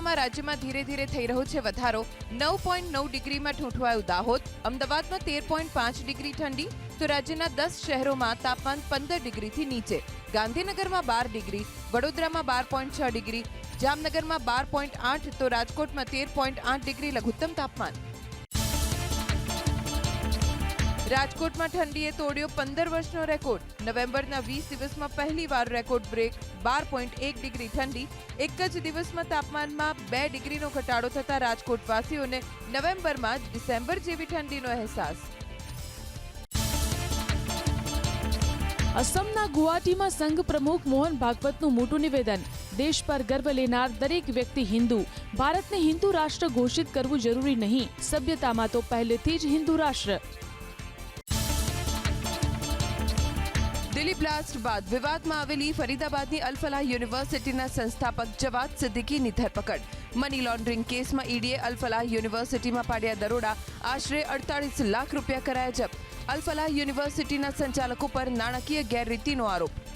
તાપમાનમાં રાજ્યમાં ધીરે ધીરે થઈ રહ્યો છે વધારો. નવ પોઈન્ટ નવ ડિગ્રીમાં ઠૂંઠવાયું દાહોદ. અમદાવાદમાં તેર પોઈન્ટ પાંચ ડિગ્રી ઠંડી. તો રાજ્યના દસ શહેરોમાં તાપમાન પંદર ડિગ્રીથી નીચે. ગાંધીનગરમાં બાર ડિગ્રી, વડોદરામાં બાર પોઈન્ટ છ ડિગ્રી, જામનગરમાં બાર પોઈન્ટ આઠ, તો રાજકોટમાં તેર પોઈન્ટ આઠ ડિગ્રી લઘુત્તમ તાપમાન. રાજકોટમાં ઠંડીએ તોડ્યો પંદર વર્ષનો રેકોર્ડ. નવેમ્બરના વીસ દિવસમાં પહેલીવાર રેકોર્ડ બ્રેક, બાર પોઈન્ટ એક ડિગ્રી ઠંડી, એક જ દિવસમાં તાપમાનમાં બે ડિગ્રીનો ઘટાડો થતાં રાજકોટવાસીઓને નવેમ્બરમાં ડિસેમ્બર જેવી ઠંડીનો અહેસાસ. અસમના ગુવાહાટીમાં સંઘ પ્રમુખ મોહન ભાગવતનું મોટું નિવેદન. દેશ પર ગર્વ લેનાર દરેક વ્યક્તિ હિન્દુ. ભારતને હિન્દુ રાષ્ટ્ર ઘોષિત કરવું જરૂરી નહીં. સભ્યતામાં તો પહેલેથી જ હિન્દુ રાષ્ટ્ર. દિલ્હી બ્લાસ્ટ બાદ વિવાદમાં આવેલી ફરીદાબાદની અલફલાહ યુનિવર્સિટીના સંસ્થાપક જવાદ સિદ્દીકીની ધરપકડ. મની લોન્ડરિંગ કેસમાં ઈડીએ અલફલાહ યુનિવર્સિટીમાં પાડ્યા દરોડા, આશરે અડતાલીસ લાખ રૂપિયા કરાયા જપ્ત. અલફલાહ યુનિવર્સિટીના સંચાલકો પર નાણાકીય ગેરરીતિનો આરોપ.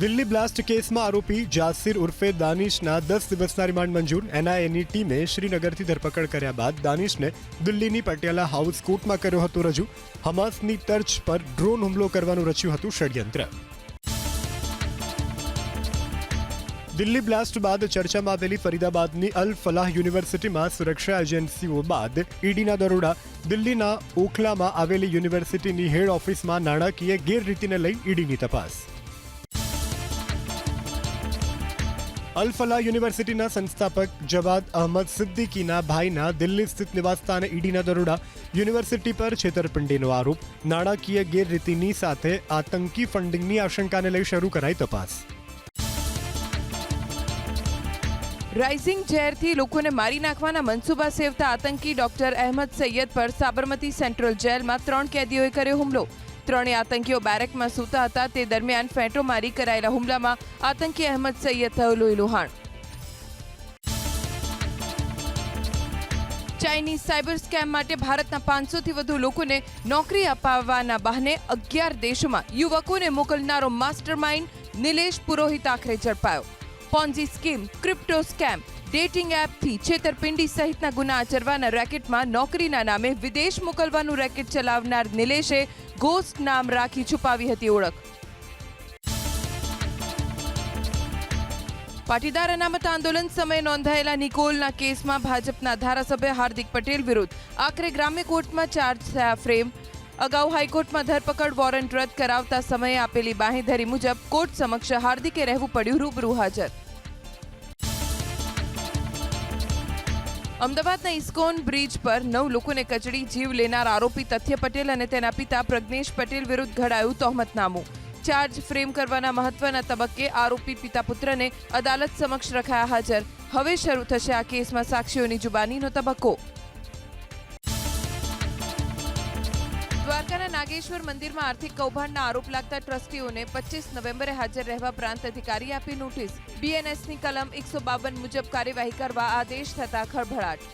દિલ્હી બ્લાસ્ટ કેસમાં આરોપી જાસિર ઉર્ફે દાનિશના દસ દિવસના રિમાન્ડ મંજૂર. એનઆઈએની ટીમે શ્રીનગરથી ધરપકડ કર્યા બાદ દાનિશને દિલ્હીની પટિયાલા હાઉસ કોર્ટમાં કર્યો હતો રજૂ. હમાસની તર્જ પર ડ્રોન હુમલો કરવાનું રચ્યું હતું ષડયંત્ર. દિલ્હી બ્લાસ્ટ બાદ ચર્ચામાં આવેલી ફરીદાબાદની અલ ફલાહ યુનિવર્સિટીમાં સુરક્ષા એજન્સીઓ બાદ ઈડીના દરોડા. દિલ્હીના ઓખલામાં આવેલી યુનિવર્સિટીની હેડ ઓફિસમાં નાણાકીય ગેરરીતિને લઈ ઈડીની તપાસ. અલ ફલાહ યુનિવર્સિટીના સંસ્થાપક જવાદ અહમદ સિદ્દીકીના ભાઈના દિલ્હી સ્થિત નિવાસસ્થાને ઈડીના દરોડા, યુનિવર્સિટી પર છેતરપિંડીનો આરોપ, નાણાકીય ગેરરીતિની સાથે આતંકી ફંડિંગની આશંકાને લઈ શરૂ કરાઈ તપાસ. રાઇઝિંગ ઝેરથી લોકોને મારી નાખવાના મનસૂબા સેવતા આતંકી ડોક્ટર અહેમદ સૈયદ પર સાબરમતી સેન્ટ્રલ જેલમાં ત્રણ કેદીઓએ કર્યો હુમલો. ત્રણેય આતંકીઓ બેરેકમાં સૂતા હતા. તે દરમિયાન ફેંટો મારી કરાયેલા હુમલામાં આતંકી અહેમદ સૈયદ થયો લોહીલુહાણ ચાઇનીઝ સાયબર સ્કેમ માટે ભારતના પાંચસોથી વધુ લોકોને નોકરી અપાવવાના બહાને અગિયાર દેશોમાં યુવકોને મોકલનારો માસ્ટર માઇન્ડ નિલેશ પુરોહિત આખરે ઝડપાયો. Ponzi scheme, crypto scam dating એપથી છેતરપિંડી સહિતના ગુના આચરવાના રેકેટમાં નોકરીના નામે વિદેશ મોકલવાનું રેકેટ ચલાવનાર નિલેશે ગોસ્ટ નામ રાખી છુપાવી હતી ઓળખ. પાટીદાર અનામત આંદોલન સમયે નોંધાયેલા નિકોલના કેસમાં ભાજપના ધારાસભ્ય હાર્દિક પટેલ વિરુદ્ધ. આખરે ગ્રામ્ય કોર્ટમાં ચાર્જ થયા ફ્રેમ. અગાઉ હાઈકોર્ટમાં ધરપકડ વોરંટ રદ કરાવતા સમયે આપેલી બાંહેધરી મુજબ કોર્ટ સમક્ષ હાર્દિકે રહેવું પડ્યું, રૂબરૂ હાજર. અમદાવાદના ઇસ્કોન બ્રિજ પર નવ લોકોને કચડી જીવ લેનાર આરોપી તથ્ય પટેલ અને તેના પિતા પ્રજ્ઞેશ પટેલ વિરુદ્ધ ઘડાયું તહોમતનામું. ચાર્જ ફ્રેમ કરવાના મહત્વના તબક્કે આરોપી પિતા પુત્રને અદાલત સમક્ષ રખાયા હાજર. હવે શરૂ થશે આ કેસમાં સાક્ષીઓની જુબાનીનો તબક્કો. નાગેશ્વર મંદિરમાં આર્થિક કૌભાંડના આરોપ લાગતા ટ્રસ્ટીઓને પચીસ નવેમ્બરે હાજર રહેવા પ્રાંત અધિકારી આપી નોટિસ. બીએનએસની કલમ એકસો બાવન મુજબ કાર્યવાહી કરવા આદેશ થતા ખળભળાટ.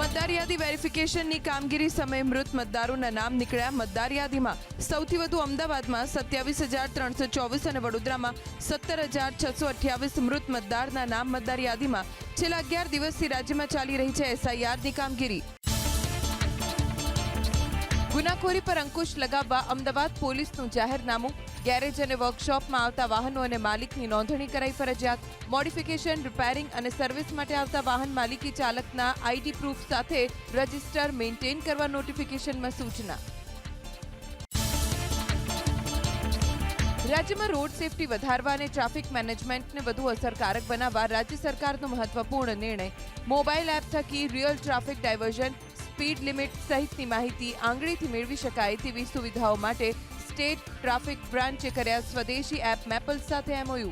મતદાર યાદી વેરિફિકેશનની કામગીરી સમયે મૃત મતદારોના નામ નીકળ્યા મતદાર યાદીમાં. સૌથી વધુ અમદાવાદમાં સત્યાવીસ હજાર ત્રણસો ચોવીસ અને વડોદરામાં સત્તર હજાર છસો અઠ્યાવીસ મૃત મતદારના નામ મતદાર યાદીમાં. છેલ્લા અગિયાર દિવસથી રાજ્યમાં ચાલી રહી છે એસઆઈઆરની કામગીરી. ગુનાખોરી પર અંકુશ લગાવવા અમદાવાદ પોલીસનું જાહેરનામું. ગેરેજ અને વર્કશોપમાં આવતા વાહનો અને માલિકની નોંધણી કરાઈ ફરજિયાત. મોડિફિકેશન, રિપેરિંગ અને સર્વિસ માટે આવતા વાહન માલિકી ચાલકના આઈડી પ્રૂફ સાથે રજિસ્ટર મેન્ટેન કરવા નોટિફિકેશનમાં સૂચના. રાજ્યમાં રોડ સેફટી વધારવા અને ટ્રાફિક મેનેજમેન્ટને વધુ અસરકારક બનાવવા રાજ્ય સરકારનો મહત્વપૂર્ણ નિર્ણય. મોબાઈલ એપ થકી real traffic diversion speed limit સહિતની માહિતી આંગળીથી મેળવી શકાય તેવી સુવિધાઓ માટે સ્ટેટ ટ્રાફિક બ્રાન્ચે કર્યા સ્વદેશી એપ મેપલ સાથે એમઓયુ.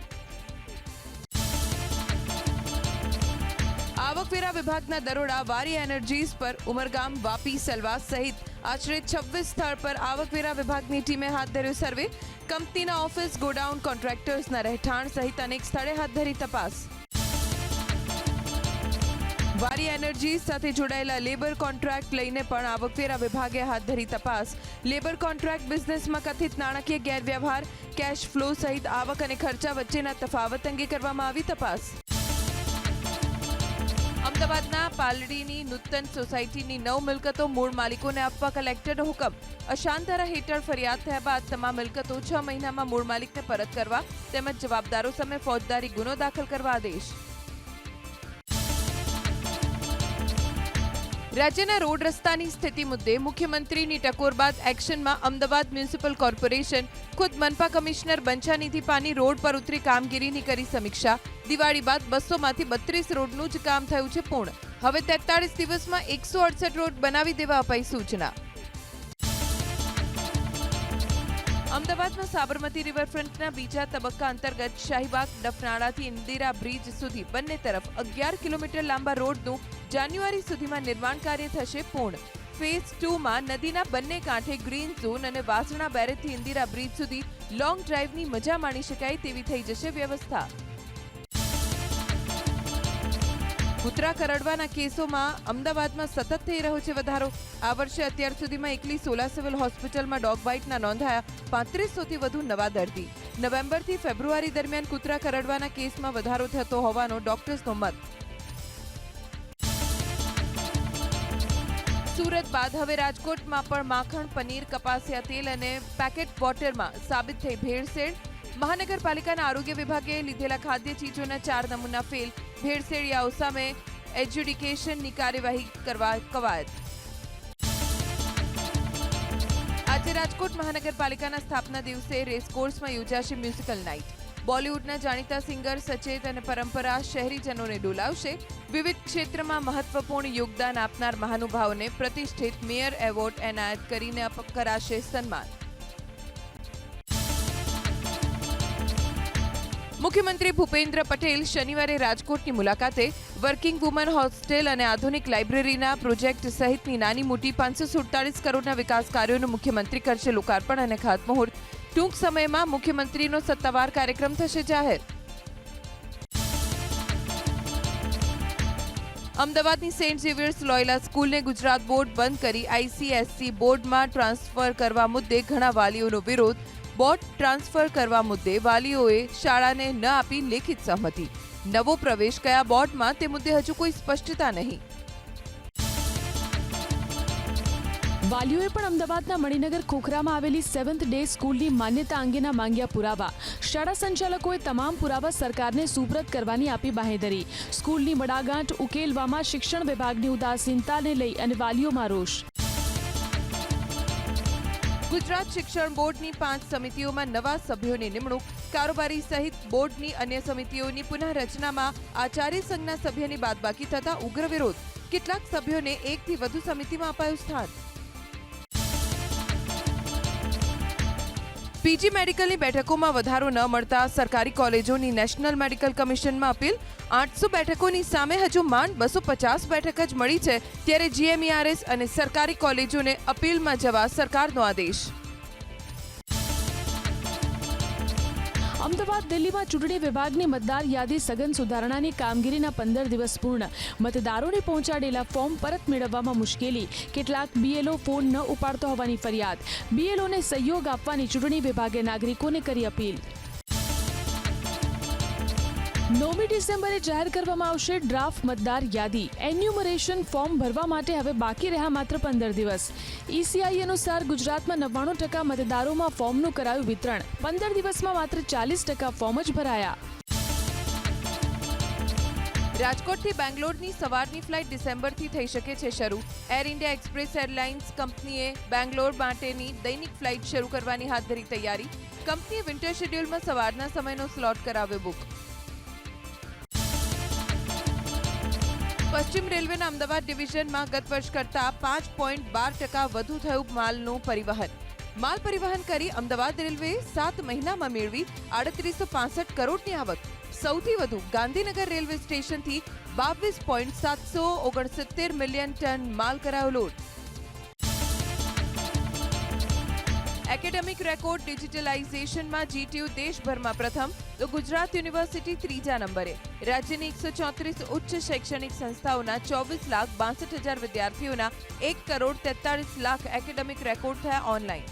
આવકવેરા વિભાગના દરોડા વારી એનર્જીઝ પર ઉમરગામ વાપી સલવાસ સહિત આશરે છવ્વીસ સ્થળ પર આવકવેરા વિભાગની ટીમે હાથ ધર્યો સર્વે. કંપનીના ઓફિસ ગોડાઉન કોન્ટ્રાક્ટર્સના રહેઠાણ સહિત અનેક સ્થળે હાથ ધરી તપાસ. વારી એનર્જી સાથે જોડાયેલા લેબર કોન્ટ્રાક્ટ લઈને પણ આવકવેરા વિભાગે હાથ ધરી તપાસ. લેબર કોન્ટ્રાક્ટ બિઝનેસમાં કથિત નાણાકીય ગેરવ્યવહાર, કેશ ફ્લો સહિત આવક અને ખર્ચા વચ્ચેના તફાવત અંગે કરવામાં આવી તપાસ. અમદાવાદના પાલડીની નૂતન સોસાયટીની નવ મિલકતો મૂળ માલિકોને આપવા કલેક્ટરનો હુકમ. અશાંતરા હેઠળ ફરિયાદ થયા બાદ તમામ મિલકતો છ મહિનામાં મૂળ માલિકને પરત કરવા તેમજ જવાબદારો સામે ફોજદારી ગુનો દાખલ કરવા આદેશ. રાજ્યના રોડ રસ્તાની સ્થિતિ મુદ્દે મુખ્યમંત્રીની ટકોર બાદ એક્શનમાં અમદાવાદ મ્યુનિસિપલ કોર્પોરેશન ખુદ મનપા કમિશનર બંછાનિધિ પાની રોડ પર ઉતરી કામગીરીની કરી સમીક્ષા. દિવાળી બાદ બસોમાંથી બત્રીસ રોડનું જ કામ થયું છે પૂર્ણ. હવે તેતાળીસ દિવસમાં એકસો અડસઠ રોડ બનાવી દેવા અપાઈ સૂચના. અમદાવાદમાં સાબરમતી રિવરફ્રન્ટના બીજા તબક્કા અંતર્ગત શાહીબાગ, ડફનાળાથી ઇન્દિરા બ્રિજ સુધી બંને તરફ અગિયાર કિલોમીટર લાંબા રોડનું જાન્યુઆરી સુધીમાં નિર્માણ કાર્ય થશે પૂર્ણ. ફેઝ ટુમાં નદીના બંને કાંઠે ગ્રીન ઝોન અને વાસણા બેરેજથી ઇન્દિરા બ્રિજ સુધી લોંગ ડ્રાઈવની મજા માણી શકાય તેવી થઈ જશે વ્યવસ્થા. કૂતરા કરડવાના કેસોમાં અમદાવાદમાં સતત થઈ રહ્યો છે વધારો. આ વર્ષે અત્યાર સુધીમાં એકલી સોલા સિવિલ હોસ્પિટલમાં ડોગ બાઇટના નોંધાયા પાંત્રીસોથી વધુ નવા દર્દી. નવેમ્બરથી ફેબ્રુઆરી દરમિયાન કૂતરા કરડવાના કેસમાં વધારો થતો હોવાનો ડોક્ટર્સનો મત. સુરત બાદ હવે રાજકોટમાં પણ માખણ, પનીર, કપાસિયા તેલ અને પેકેટ વોટરમાં સાબિત થઈ ભેળસેળ. મહાનગરપાલિકાના આરોગ્ય વિભાગે લીધેલા ખાદ્ય ચીજોના ચાર નમૂના ફેલ ભેળસેળિયાઓ સામે એજ્યુડિકેશનની કાર્યવાહી કરવા કવાયત. આજે રાજકોટ મહાનગરપાલિકાના સ્થાપના દિવસે રેસકોર્સમાં યોજાશે મ્યુઝિકલ નાઇટ. બોલિવૂડના જાણીતા સિંગર, સચેત અને પરંપરા શહેરીજનોને ડોલાવશે. વિવિધ ક્ષેત્રમાં મહત્વપૂર્ણ યોગદાન આપનાર મહાનુભાવોને પ્રતિષ્ઠિત મેયર એવોર્ડ એનાયત કરીને કરાશે સન્માન. મુખ્યમંત્રી ભૂપેન્દ્ર પટેલ શનિવારે રાજકોટની મુલાકાતે વર્કિંગ વુમન હોસ્ટેલ અને આધુનિક લાઇબ્રેરીના પ્રોજેક્ટ સહિતની નાની મોટી પાંચસો સુડતાલીસ કરોડના વિકાસ કાર્યોનું મુખ્યમંત્રી કરશે લોકાર્પણ અને ખાતમુહૂર્ત. ટૂંક સમયમાં મુખ્યમંત્રીનો સત્તાવાર કાર્યક્રમ થશે જાહેર. અમદાવાદની સેન્ટ ઝેવિયર્સ લોયલા સ્કૂલને ગુજરાત બોર્ડ બંધ કરી આઈસીએસસી બોર્ડમાં ટ્રાન્સફર કરવા મુદ્દે ઘણા વાલીઓનો વિરોધ. બોર્ડ ટ્રાન્સફર કરવા મુદ્દે વાલીઓએ શાળાને ન આપી લેખિત સહમતિ નવો પ્રવેશ કયા બોર્ડમાં તે મુદ્દે હજુ કોઈ સ્પષ્ટતા નહીં. વાલીઓએ પણ અમદાવાદના મણિનગર ખોખરામાં આવેલી સેવન્થ ડે સ્કૂલની માન્યતા અંગેના માંગ્યા પુરાવા. શાળા સંચાલકોએ તમામ પુરાવા સરકારને સુપ્રત કરવાની આપી બાહેધરી. સ્કૂલની મડાગાંઠ ઉકેલવામાં શિક્ષણ વિભાગની ઉદાસીનતાને લઈ અને વાલીઓમાં રોષ. ગુજરાત શિક્ષણ બોર્ડની પાંચ સમિતિઓમાં નવા સભ્યોની નિમણૂક, કારોબારી સહિત બોર્ડની અન્ય સમિતિઓની પુનઃરચનામાં આચાર્ય સંઘના સભ્યની બાદબાકી થતા ઉગ્ર વિરોધ. કેટલાક સભ્યોને એકથી વધુ સમિતિમાં અપાયું સ્થાન. પીજી મેડિકલની બેઠકોમાં વધારો ન મળતા સરકારી કોલેજોની નેશનલ મેડિકલ કમિશનમાં અપીલ. આઠસો બેઠકોની સામે હજુ માંડ બસો પચાસ બેઠક જ મળી છે, ત્યારે જીએમઈઆરએસ અને સરકારી કોલેજોને અપીલમાં જવા સરકારનો આદેશ. અમદાવાદ દિલ્હીમાં ચૂંટણી વિભાગની મતદાર યાદી સઘન સુધારણાની કામગીરીના પંદર દિવસ પૂર્ણ. મતદારોને પહોંચાડેલા ફોર્મ પરત મેળવવામાં મુશ્કેલી. કેટલાક બીએલઓ ફોન ન ઉપાડતો હોવાની ફરિયાદ. બીએલઓને સહયોગ આપવાની ચૂંટણી વિભાગે નાગરિકોને કરી અપીલ. નવમી ડિસેમ્બરે જાહેર કરવામાં આવશે ડ્રાફ્ટ મતદાર યાદી. એન્યુમરેશન ફોર્મ ભરવા માટે હવે બાકી રહ્યા માત્ર પંદર દિવસ. ઈસીઆઈ અનુસાર ગુજરાતમાં નવ્વાણું ટકા મતદારોમાં ફોર્મનું કરાયું વિતરણ. પંદર દિવસમાં માત્ર ચાલીસ ટકા ફોર્મ જ ભરાયા. રાજકોટથી બેંગ્લોરની સવારની ફ્લાઇટ ડિસેમ્બરથી થઈ શકે છે શરૂ. એર ઇન્ડિયા એક્સપ્રેસ એરલાઇન્સ કંપનીએ બેંગ્લોર માટેની દૈનિક ફ્લાઇટ શરૂ કરવાની હાથ ધરી તૈયારી. કંપનીએ વિન્ટર શેડ્યુલમાં સવારના સમયનો સ્લોટ કરાવ્યો બુક. પશ્ચિમ રેલવેના અમદાવાદ ડિવિઝનમાં ગત વર્ષ કરતા પાંચ પોઈન્ટ બાર ટકા વધુ થયું માલનું પરિવહન. માલ પરિવહન કરી અમદાવાદ રેલવે સાત મહિનામાં મેળવી આડત્રીસો પાસઠ કરોડની આવક. સૌથી વધુ ગાંધીનગર રેલવે સ્ટેશનથી બાવીસ પોઈન્ટ સાતસો ઓગણસિત્તેર મિલિયન ટન માલ કરાયો લોડ. એકેડેમિક રેકોર્ડ ડિજિટલાઇઝેશનમાં જીટીયુ દેશભરમાં પ્રથમ તો ગુજરાત યુનિવર્સિટી ત્રીજા નંબરે. રાજ્યની એકસો ચોત્રીસ ઉચ્ચ શૈક્ષણિક સંસ્થાઓના ચોવીસ લાખ બાસઠ હજાર વિદ્યાર્થીઓના એક કરોડ તેતાળીસ લાખ એકેડેમિક રેકોર્ડ થયા ઓનલાઈન.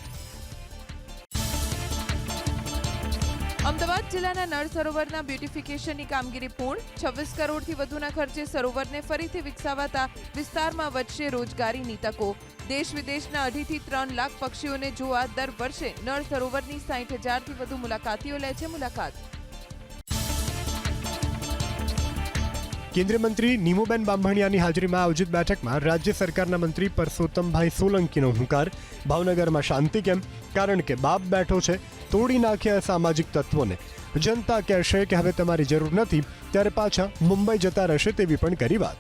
અમદાવાદ જિલ્લાના નળ સરોવરના બ્યુટિફિકેશનની કામગીરી પૂર્ણ. છવ્વીસ કરોડથી વધુના ખર્ચે સરોવરને ફરીથી વિકસાવાતા વિસ્તારમાં વધશે રોજગારીની તકો. દેશ વિદેશના અઢીથી ત્રણ લાખ પક્ષીઓને જોવા દર વર્ષે નળ સરોવરની સાઠ હજારથી વધુ મુલાકાતીઓ લે છે મુલાકાત. કેન્દ્રીય મંત્રી નીમુબેન બાંભણિયાની હાજરીમાં આયોજિત બેઠકમાં રાજ્ય સરકારના મંત્રી પરસોત્તમભાઈ સોલંકીનો હુંકાર, ભાવનગરમાં શાંતિ કેમ? કારણ કે બાપ બેઠો છે, તોડી નાખ્યા સામાજિક તત્વોને. જનતા કહેશે કે હવે તમારી જરૂર નથી, ત્યારે પાછા મુંબઈ જતા રહેશે તેવી પણ કરી વાત.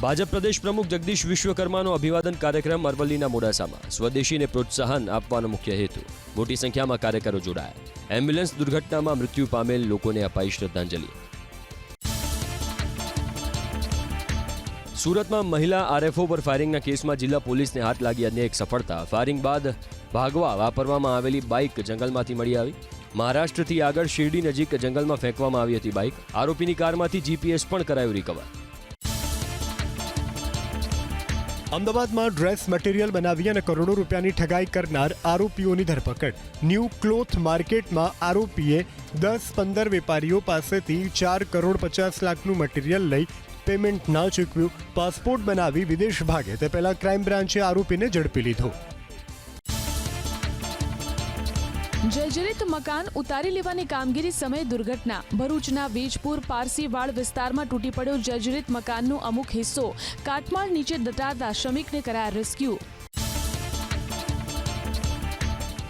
ભાજપ પ્રદેશ પ્રમુખ જગદીશ વિશ્વકર્માનો અભિવાદન કાર્યક્રમ અરવલ્લીના મોડાસામાં. સ્વદેશીને પ્રોત્સાહન આપવાનો મુખ્ય હેતુ. મોટી સંખ્યામાં કાર્યકરો જોડાયા. એમ્બ્યુલન્સ દુર્ઘટનામાં મૃત્યુ પામેલ લોકોને અપાઈ શ્રદ્ધાંજલિ. સુરતમાં મહિલા આરએફઓ પર ફાયરિંગના કેસમાં જિલ્લા પોલીસને હાથ લાગી અન્ય એક સફળતા. ફાયરિંગ બાદ ભાગવા વાપરવામાં આવેલી બાઇક જંગલમાંથી મળી આવી. મહારાષ્ટ્રથી આગળ શિરડી નજીક જંગલમાં ફેંકવામાં આવી હતી બાઇક. આરોપીની કારમાંથી જીપીએસ પણ કરાયું રિકવર. અમદાવાદમાં ડ્રેસ મટીરિયલ બનાવી અને કરોડો રૂપિયાની ઠગાઈ કરનાર આરોપીઓની ધરપકડ. ન્યૂ ક્લોથ માર્કેટમાં આરોપીએ દસ પંદર વેપારીઓ પાસેથી ચાર કરોડ પચાસ લાખનું મટીરિયલ લઈ પેમેન્ટ ના ચૂકવ્યું. પાસપોર્ટ બનાવી વિદેશ ભાગે તે પહેલા ક્રાઇમ બ્રાન્ચે આરોપીને ઝડપી લીધો. જર્જરિત મકાન ઉતારી લેવાની કામગીરી સમયે દુર્ઘટના. ભરૂચના વીજપુર પારસીવાડ વિસ્તારમાં તૂટી પડ્યો જર્જરિત મકાનનો અમુક હિસ્સો. કાટમાળ નીચે દટાતા શ્રમિકને કરાયા રેસ્ક્યુ.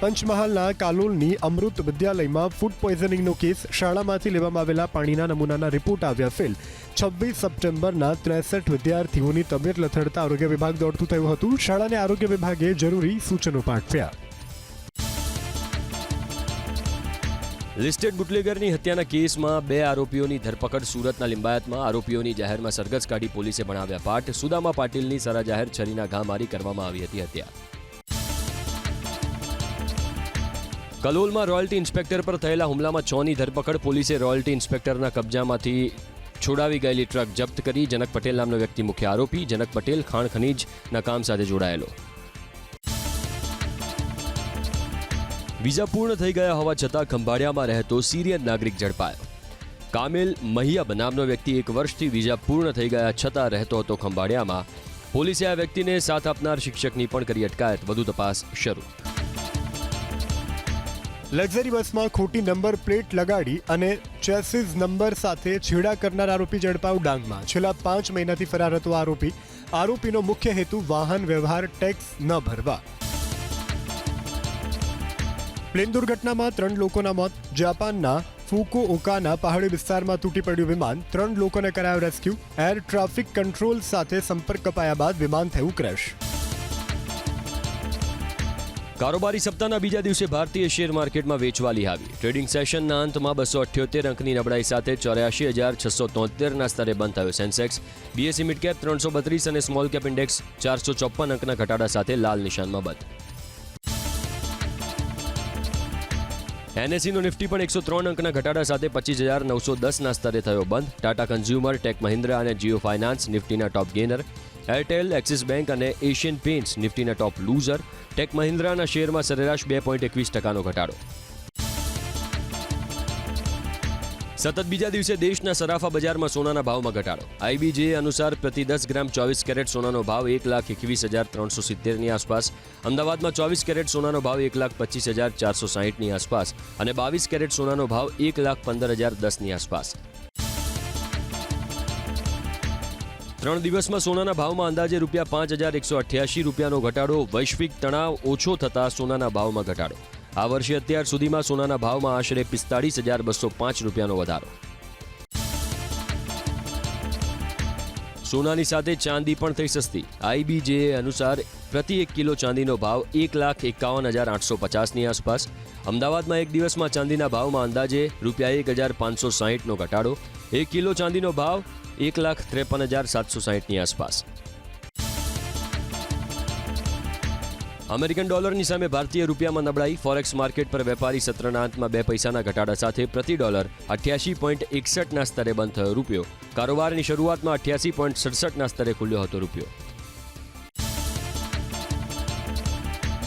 પંચમહાલના કાલોલની અમૃત વિદ્યાલયમાં ફૂડ પોઈઝનિંગનો કેસ. શાળામાંથી લેવામાં આવેલા પાણીના નમૂનાના રિપોર્ટ આવ્યા ફેલ. છવ્વીસ સપ્ટેમ્બરના ત્રેસઠ વિદ્યાર્થીઓની તબિયત લથડતા આરોગ્ય વિભાગ દોડતું થયું હતું. શાળાને આરોગ્ય વિભાગે જરૂરી સૂચનો પાઠવ્યા. લિસ્ટેડ બુટલેગરની હત્યાના કેસમાં બે આરોપીઓની ધરપકડ સુરતના લિંબાયતમાં. આરોપીઓની જાહેરમાં સરઘસ કાઢી પોલીસે ભણાવ્યા પાઠ. સુદામા પાટીલની સરા જાહેર છરીના ઘા મારી કરવામાં આવી હતી હત્યા. કલોલમાં રોયલ્ટી ઇન્સ્પેક્ટર પર થયેલા હુમલામાં છની ધરપકડ પોલીસે રોયલ્ટી ઇન્સ્પેક્ટરના કબજામાંથી છોડાવી ગયેલી ટ્રક જપ્ત કરી. જનક પટેલ નામનો વ્યક્તિ મુખ્ય આરોપી. જનક પટેલ ખાણ ખનીજના કામ સાથે જોડાયેલો. વિઝા પૂર્ણ થઈ ગયા હોવા છતાં ખંભાળિયામાં રહેતો સિરિયન નાગરિક ઝડપાયો. કામિલ મહિયા નામનો વ્યક્તિ એક વર્ષથી વિઝા પૂર્ણ થઈ ગયા છતાં રહેતો હતો ખંભાળિયામાં. પોલીસે આ વ્યક્તિને સાથ આપનાર શિક્ષકની પણ કરી અટકાયત. વધુ તપાસ શરૂ. લક્ઝરી બસમાં ખોટી નંબર પ્લેટ લગાડી અને ચેસિસ નંબર સાથે છેડા કરનાર આરોપી ઝડપાયો ડાંગમાં. છેલ્લા પાંચ મહિનાથી ફરાર હતો આરોપી. આરોપીનો મુખ્ય હેતુ વાહન વ્યવહાર ટેક્સ ન ભરવા. પ્લેન દુર્ઘટનામાં ત્રણ લોકોના મોત, જાપાનના ફુકો ઓકાના પહાડી વિસ્તારમાં તૂટી પડ્યું વિમાન, ત્રણ લોકોને કરાયો રેસ્ક્યુ, એર ટ્રાફિક કંટ્રોલ સાથે સંપર્ક કપાયા બાદ વિમાન થયું ક્રેશ. કારોબારી સપ્તાહના બીજા દિવસે ભારતીય શેર માર્કેટમાં વેચવાલી આવી. ટ્રેડિંગ સેશનના અંતમાં બસો અઠ્યોતેર અંકની નબળાઈ સાથે ચોર્યાસી હજાર છસો તોતેરના સ્તરે બંધ થયો સેન્સેક્સ. બીએસસી મિડકેપ ત્રણસો બત્રીસ અને સ્મોલ કેપ ઇન્ડેક્સ ચારસો ચોપ્પન અંકના ઘટાડા સાથે લાલ નિશાનમાં બંધ. એનએસસીનો નિફ્ટી પણ એકસો ત્રણ અંકના ઘટાડા સાથે પચીસ હજાર નવસો દસના સ્તરે થયો બંધ. ટાટા કન્ઝ્યુમર ટેક મહિન્દ્રા અને Jio finance નિફ્ટીના top gainer Airtel Axis bank અને એશિયન પેન્ટ્સ નિફ્ટીના ટોપ લૂઝર ટેક મહિન્દ્રાના શેરમાં સરેરાશ બે પોઈન્ટ એકવીસ ટકાનો ઘટાડો. સતત બીજા દિવસે દેશના સરાફા બજારમાં સોનાના ભાવમાં ઘટાડો. આઈબીજે અનુસાર પ્રતિ દસ ગ્રામ ચોવીસ કેરેટ સોનાનો ભાવ એક લાખ એકવીસ હજાર ત્રણસો સિત્તેરની આસપાસ. અમદાવાદમાં ચોવીસ કેરેટ સોનાનો ભાવ એક લાખ પચીસ હજાર ચારસો સાહીઠની આસપાસ અને બાવીસ કેરેટ સોનાનો ભાવ એક લાખ પંદર હજાર દસની આસપાસ. ત્રણ દિવસમાં સોનાના ભાવમાં અંદાજે રૂપિયા પાંચ હજાર એકસો અઠ્યાસી રૂપિયાનો ઘટાડો. વૈશ્વિક તણાવ ઓછો થતાં સોનાના ભાવમાં ઘટાડો. આ વર્ષે અત્યાર સુધીમાં સોનાના ભાવમાં આશરે પિસ્તાળીસ હજાર બસો પાંચ રૂપિયાનો વધારો. સોનાની સાથે ચાંદી પણ થઈ સસ્તી. આઈબીજે અનુસાર પ્રતિ એક કિલો ચાંદીનો ભાવ એક લાખ એકાવન હજાર આઠસો પચાસની આસપાસ. અમદાવાદમાં એક દિવસમાં ચાંદીના ભાવમાં અંદાજે રૂપિયા એક હજાર પાંચસો સાહીઠનો ઘટાડો. એક કિલો ચાંદીનો ભાવ એક લાખ ત્રેપન હજાર સાતસો સાહીઠની આસપાસ. અમેરિકન ડોલરની સામે ભારતીય રૂપિયામાં નબળાઈ ફોરેક્સ માર્કેટ પર વેપારી સત્રના અંતમાં બે પૈસાના ઘટાડા સાથે પ્રતિ ડોલર અઠ્યાસી પોઈન્ટ એકસઠના સ્તરે બંધ થયો રૂપિયો. કારોબારની શરૂઆતમાં અઠ્યાસી પોઈન્ટ સડસઠના સ્તરે ખુલ્યો હતો રૂપિયો.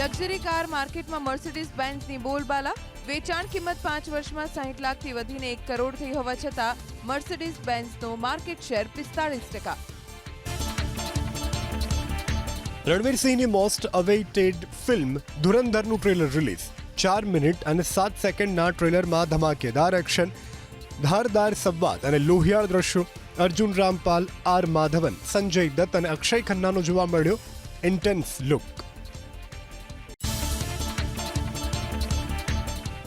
લક્ઝરી કાર માર્કેટમાં મર્સિડીઝ બેન્ઝની બોલબાલા. વેચાણ કિંમત પાંચ વર્ષમાં સાહીઠ લાખથી વધીને એક કરોડ થઈ હોવા છતાં મર્સિડીઝ બેન્ઝનો માર્કેટ શેર પિસ્તાળીસ ટકા. રણવીર સિંહની મોસ્ટ અવેઇટેડ ફિલ્મ ધુરંધરનું ટ્રેલર રિલીઝ. ચાર મિનિટ અને સાત સેકન્ડના ટ્રેલરમાં ધમાકેદાર એક્શન, ધારદાર સંવાદ અને લોહિયાળ દ્રશ્યો. અર્જુન રામપાલ, આર માધવન, સંજય દત્ત અને અક્ષય ખન્નાનો જોવા મળ્યો ઇન્ટેન્સ લુક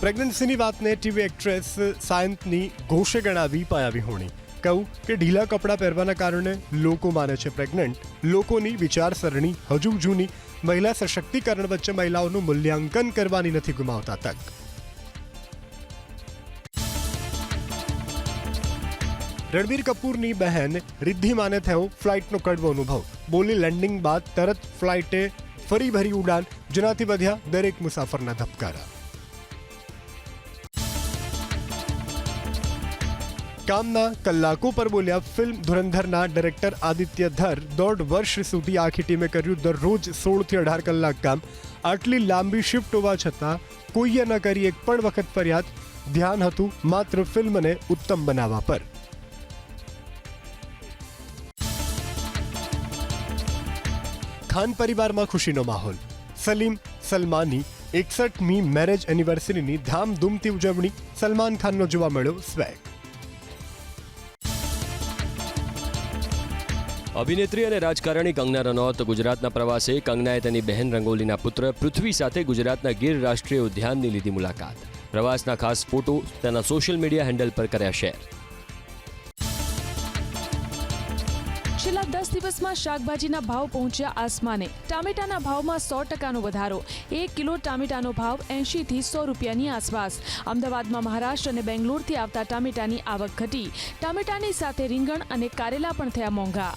પ્રેગ્નન્સીની વાતને ટીવી એક્ટ્રેસ સાયંતની ઘોષે ગણાવી પાયાવી હોણી કહું કે ઢીલા કપડાં પહેરવાના કારણે લોકો માને છે પ્રેગ્નન્ટ લોકોની વિચારસરણી હજુ જૂની. મહિલા સશક્તિકરણ વચ્ચે મહિલાઓનું મૂલ્યાંકન કરવાની નથી ગુમાવતા તક. રણબીર કપૂરની બહેન રિદ્ધિ માને થયો ફ્લાઇટનો કડવો અનુભવ. બોલી લેન્ડિંગ બાદ તરત ફ્લાઇટે ફરી ભરી ઉડાન, જેનાથી વધ્યા દરેક મુસાફરના ધબકારા. કામના કલાકો પર બોલ્યા ફિલ્મ ધુરંધરના ડાયરેક્ટર આદિત્ય ધર દોઢ વર્ષ સુધી આખી ટીમે કર્યું દરરોજ સોળથી અઢાર કલાક કામ. આટલી લાંબી શિફ્ટ હોવા છતાં કોઈએ ન કરી એક પણ વખત ફરિયાદ. ધ્યાન હતું માત્ર ફિલ્મને ઉત્તમ બનાવવા પર. ખાન પરિવારમાં ખુશીનો માહોલ. સલીમ, સલમાની એકસઠમી મેરેજ એનિવર્સરીની ધામધૂમથી ઉજવણી. સલમાન ખાનનો જોવા મળ્યો સ્વેગ. અભિનેત્રી અને રાજકારણી કંગના રનૌત ગુજરાતના પ્રવાસે કંગનાએ તેની બહેન રંગોલીના પુત્ર પૃથ્વી સાથે ગુજરાતના ગીર રાષ્ટ્રીય ઉદ્યાનની લીધી મુલાકાત. પ્રવાસના ખાસ ફોટો તેના સોશિયલ મીડિયા હેન્ડલ પર કર્યા શેર. છેલ્લા દસ દિવસમાં શાકભાજીના ભાવ પહોંચ્યા આસમાને. ટામેટાના ભાવમાં સો ટકાનો વધારો. એક કિલો ટામેટાનો ભાવ એંશીથી સો રૂપિયાની આસપાસ. અમદાવાદમાં મહારાષ્ટ્ર અને બેંગ્લોરથી આવતા ટામેટાની આવક ઘટી. ટામેટાની સાથે રીંગણ અને કારેલા પણ થયા મોંઘા.